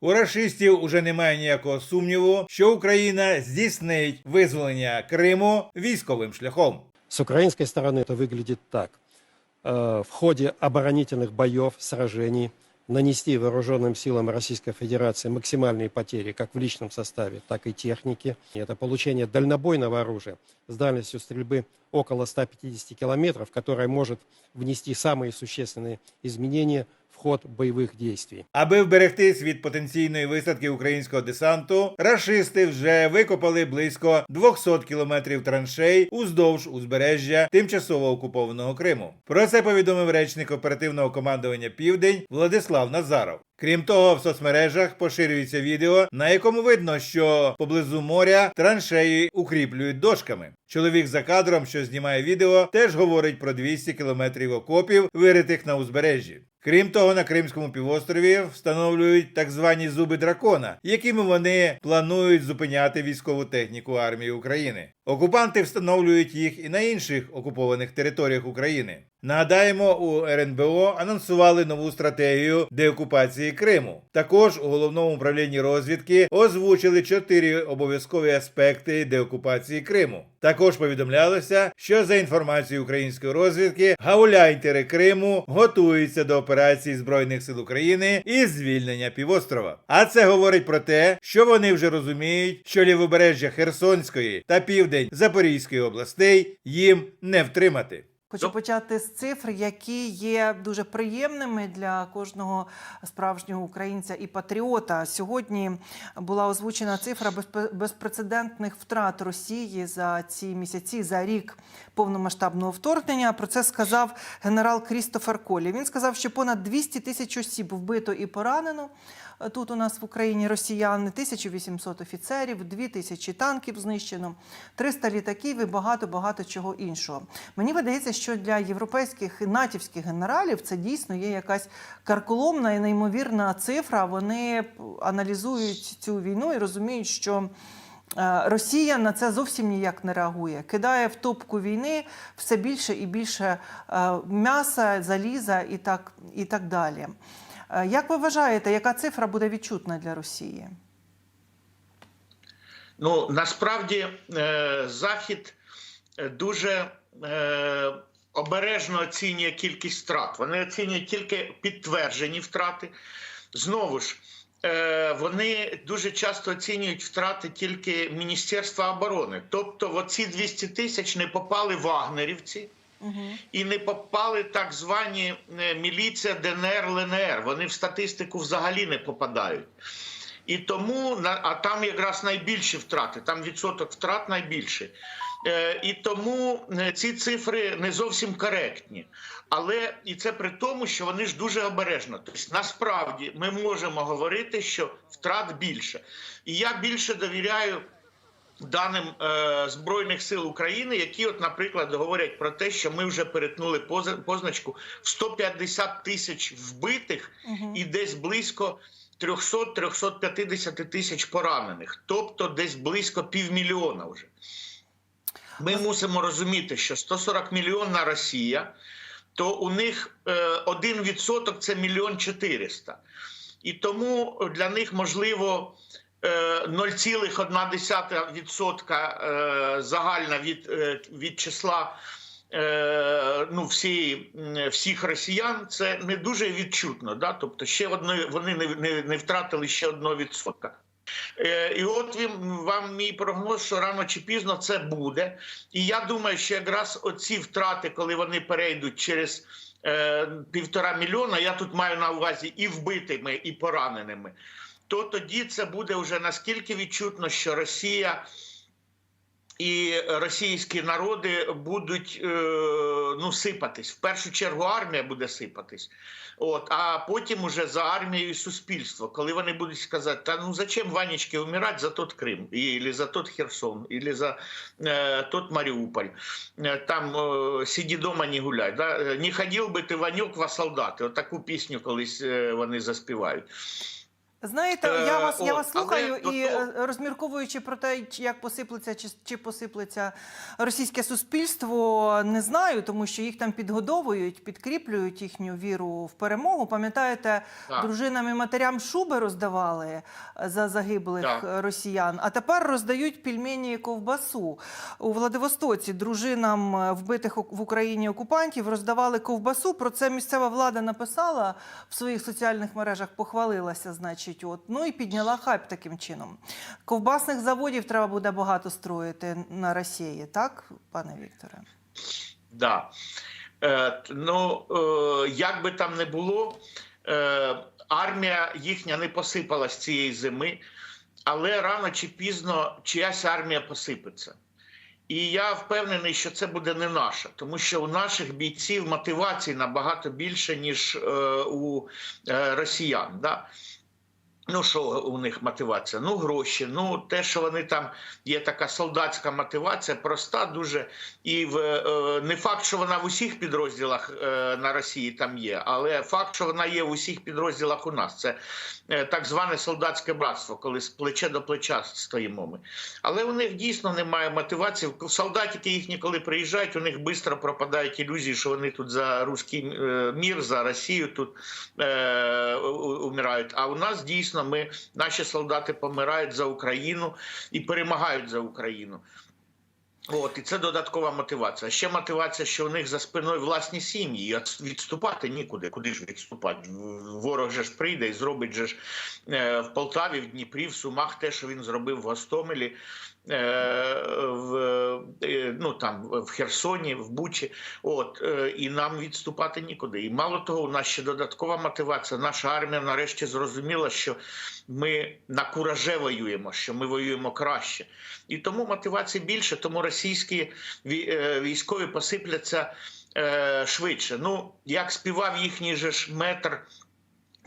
У рашистів уже немає ніякого сумніву, що Україна здійснить визволення Криму військовим шляхом. С украинской стороны это выглядит так. Э, В ходе оборонительных боев, сражений нанести вооруженным силам Российской Федерации максимальные потери как в личном составе, так и технике. Это получение дальнобойного оружия с дальностью стрельбы около 150 километров, которое может внести самые существенные изменения ход бойових дій. Аби вберегтись від потенційної висадки українського десанту, рашисти вже викопали близько 200 кілометрів траншей уздовж узбережжя тимчасово окупованого Криму. Про це повідомив речник оперативного командування Південь Владислав Назаров. Крім того, в соцмережах поширюється відео, на якому видно, що поблизу моря траншеї укріплюють дошками. Чоловік за кадром, що знімає відео, теж говорить про 200 кілометрів окопів, виритих на узбережжі. Крім того, на Кримському півострові встановлюють так звані зуби дракона, якими вони планують зупиняти військову техніку армії України. Окупанти встановлюють їх і на інших окупованих територіях України. Нагадаємо, у РНБО анонсували нову стратегію деокупації Криму. Також у головному управлінні розвідки озвучили чотири обов'язкові аспекти деокупації Криму. Також повідомлялося, що за інформацією української розвідки гауляйтери Криму готуються до операції збройних сил України і звільнення півострова. А це говорить про те, що вони вже розуміють, що лівобережжя Херсонської та південь Запорізької областей їм не втримати. Хочу почати з цифр, які є дуже приємними для кожного справжнього українця і патріота. Сьогодні була озвучена цифра безпрецедентних втрат Росії за ці місяці, за рік повномасштабного вторгнення. Про це сказав генерал Крістофер Колі. Він сказав, що понад 200 тисяч осіб вбито і поранено. Тут у нас в Україні росіяни, 1800 офіцерів, 2000 танків знищено, 300 літаків і багато-багато чого іншого. Мені видається, що для європейських і натівських генералів це дійсно є якась карколомна і неймовірна цифра. Вони аналізують цю війну і розуміють, що. Е, Росія на це зовсім ніяк не реагує. Кидає в топку війни все більше і більше е, м'яса, заліза і так, і так далі. Е, Як ви вважаєте, яка цифра буде відчутна для Росії? Ну насправді Захід дуже обережно оцінює кількість втрат. Вони оцінюють тільки підтверджені втрати. Знову ж, вони дуже часто оцінюють втрати тільки Міністерства оборони. Тобто, в оці 200 тисяч не попали вагнерівці. І не попали так звані е, міліція ДНР ЛНР. Вони в статистику взагалі не попадають. І тому а там якраз найбільші втрати, там відсоток втрат найбільший. Е, І тому е, ці цифри не зовсім коректні. Але і це при тому, що вони ж дуже обережно. Тобто, насправді ми можемо говорити, що втрат більше. І я більше довіряю даним е, Збройних сил України, які, от, наприклад, говорять про те, що ми вже перетнули позначку в 150 тисяч вбитих і десь близько 300-350 тисяч поранених, тобто десь близько півмільйона вже. Ми мусимо розуміти, що 140 мільйонна Росія, то у них е, 1% це мільйон 400. І тому для них можливо е, 0,1% е, загальна від, е, від числа е, ну, всі, всіх росіян це не дуже відчутно. Да? Тобто ще одне, вони не, не, не втратили ще 1%. Е, І от він, вам мій прогноз, що рано чи пізно це буде. І я думаю, що якраз оці втрати, коли вони перейдуть через е, півтора мільйона, я тут маю на увазі і вбитими, і пораненими, то тоді це буде вже наскільки відчутно, що Росія і російські народи будуть е, ну, сипатись. В першу чергу армія буде сипатись. От, а потім уже за армією і суспільство, коли вони будуть сказати, та ну зачем Ванечки вмирати за тот Крим, или за тот Херсон, или за е, тот Маріуполь. Е, Там е, сиді дома не гуляй. Да? Не ходив би ти Ванюк во солдати. От пісню колись е, вони заспівають. Знаєте, Е, я вас, я вас слухаю і е, розмірковуючи про те, як посиплеться чи, чи посиплеться російське суспільство, не знаю, тому що їх там підгодовують, підкріплюють їхню віру в перемогу. Пам'ятаєте, дружинам і матерям шуби роздавали е, за загиблих Так. росіян, а тепер роздають пельмені і ковбасу у Владивостоці. Дружинам вбитих в Україні окупантів роздавали ковбасу. Про це місцева влада написала в своїх соціальних мережах, похвалилася, значить, от ну і підняла хайп таким чином. Ковбасних заводів треба буде багато строїти на Росії, так, пане Вікторе? Да. Е, ну, е, як би там не було, е, армія їхня не посипалась цієї зими, але рано чи пізно чиясь армія посипеться. І я впевнений, що це буде не наша, тому що у наших бійців мотивації набагато більше, ніж е, у е, росіян. Да? Ну, що у них мотивація? Ну, гроші. Ну, те, що вони там є така солдатська мотивація, проста дуже. І в е, не факт, що вона в усіх підрозділах е, на Росії там є, але факт, що вона є в усіх підрозділах у нас. Це е, так зване солдатське братство, коли з плече до плеча стоїмо ми. Але у них дійсно немає мотивації. Солдатики їхні, коли приїжджають, у них швидко пропадають ілюзії, що вони тут за руський е, мір, за Росію тут е, умирають. А у нас дійсно ми, наші солдати помирають за Україну і перемагають за Україну. От, і це додаткова мотивація. Ще мотивація, що у них за спиною власні сім'ї. І відступати нікуди. Куди ж відступати? Ворог же ж прийде і зробить же ж е, в Полтаві, в Дніпрі, в Сумах те, що він зробив в Гостомелі, в, е, ну, там, в Херсоні, в Бучі. От, е, і нам відступати нікуди. І мало того, у нас ще додаткова мотивація. Наша армія нарешті зрозуміла, що ми на кураже воюємо, що ми воюємо краще. І тому мотивації більше, тому російські е, військові посипляться е, швидше. Ну, як співав їхній же ж метр.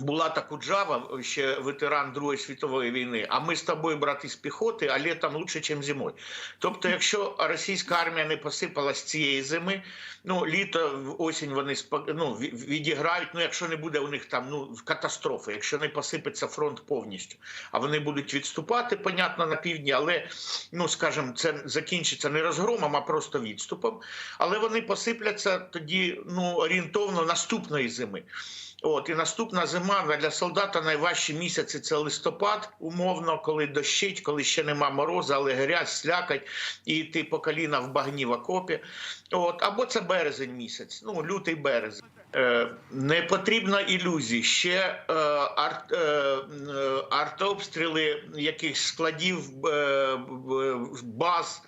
Була Куджава, ще ветеран Другої світової війни. А ми з тобою, брат, із піхоти, а літом лучше, ніж зимою. Тобто, якщо російська армія не посипалась цієї зими, ну літо, осінь вони ну, відіграють. Ну, якщо не буде у них там ну катастрофи, якщо не посипеться фронт повністю, а вони будуть відступати, понятно, на півдні, але ну скажімо, це закінчиться не розгромом, а просто відступом. Але вони посипляться тоді ну орієнтовно наступної зими. От і наступна зима для солдата найважчі місяці це листопад, умовно, коли дощить, коли ще нема морозу, але грязь, слякать, і ти по коліна в багні в окопі. От або це березень місяць, ну лютий березень. Е, не потрібно ілюзій. Ще е, арт, е, е, артобстріли якихось складів, е, баз.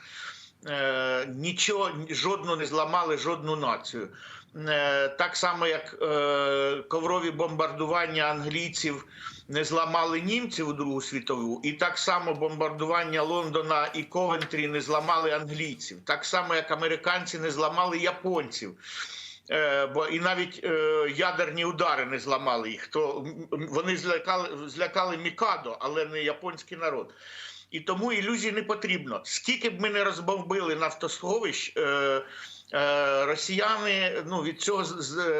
Е, нічого, жодну не зламали, жодну націю. Е, так само, як е, коврові бомбардування англійців не зламали німців у Другу світову, і так само бомбардування Лондона і Ковентрі не зламали англійців, так само як американці не зламали японців. Е, бо і навіть ядерні удари не зламали їх. То вони злякали, злякали Мікадо, але не японський народ. І тому ілюзій не потрібно. Скільки б ми не розбомбили нафтосховищ, е, е, росіяни ну, від цього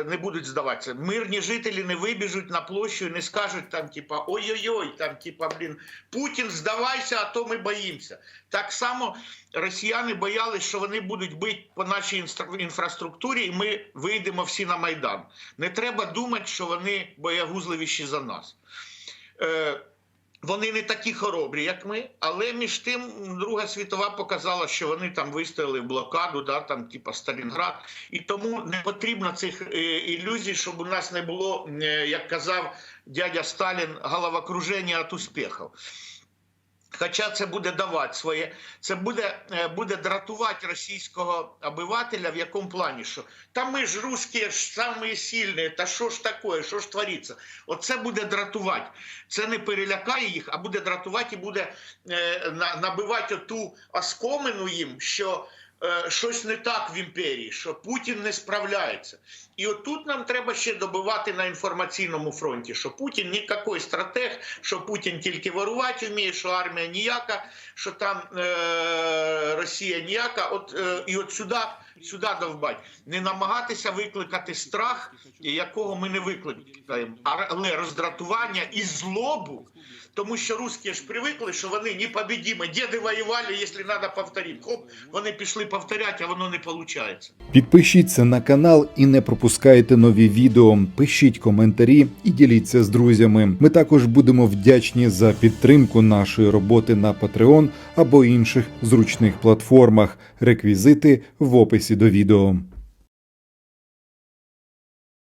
не будуть здаватися. Мирні жителі не вибіжуть на площу і не скажуть там, типа, ой-ой-ой, там, типа, блін, Путін, здавайся, а то ми боїмося. Так само росіяни боялись, що вони будуть бити по нашій інфраструктурі, і ми вийдемо всі на Майдан. Не треба думати, що вони боягузливіші за нас. Е, вони не такі хоробрі, як ми, але між тим Друга світова показала, що вони там вистояли в блокаду, да, там, типа Сталінград. І тому не потрібно цих е, ілюзій, щоб у нас не було, е, як казав дядя Сталін, головокруження від успіхів. Хоча це буде давати своє, це буде, е, буде дратувати російського обивателя в якому плані, що та ми ж русські ж самі сильні, та що ж таке, що ж твориться? Оце буде дратувати. Це не перелякає їх, а буде дратувати і буде е, на- набивати оту оскомину їм, що щось не так в імперії, що Путін не справляється. І отут нам треба ще добивати на інформаційному фронті, що Путін ніякий стратег, що Путін тільки ворувати вміє, що армія ніяка, що там е, Росія ніяка. От, е, і от сюди сюди довбать. Не намагатися викликати страх, якого ми не викликаємо, але роздратування і злобу. Тому що русські ж привикли, що вони непобідімі. Діди воювали, якщо треба повторити. Хоп, вони пішли повторяти, а воно не виходить. Підпишіться на канал і не пропускайте нові відео. Пишіть коментарі і діліться з друзями. Ми також будемо вдячні за підтримку нашої роботи на Patreon або інших зручних платформах. Реквізити в описі до відео.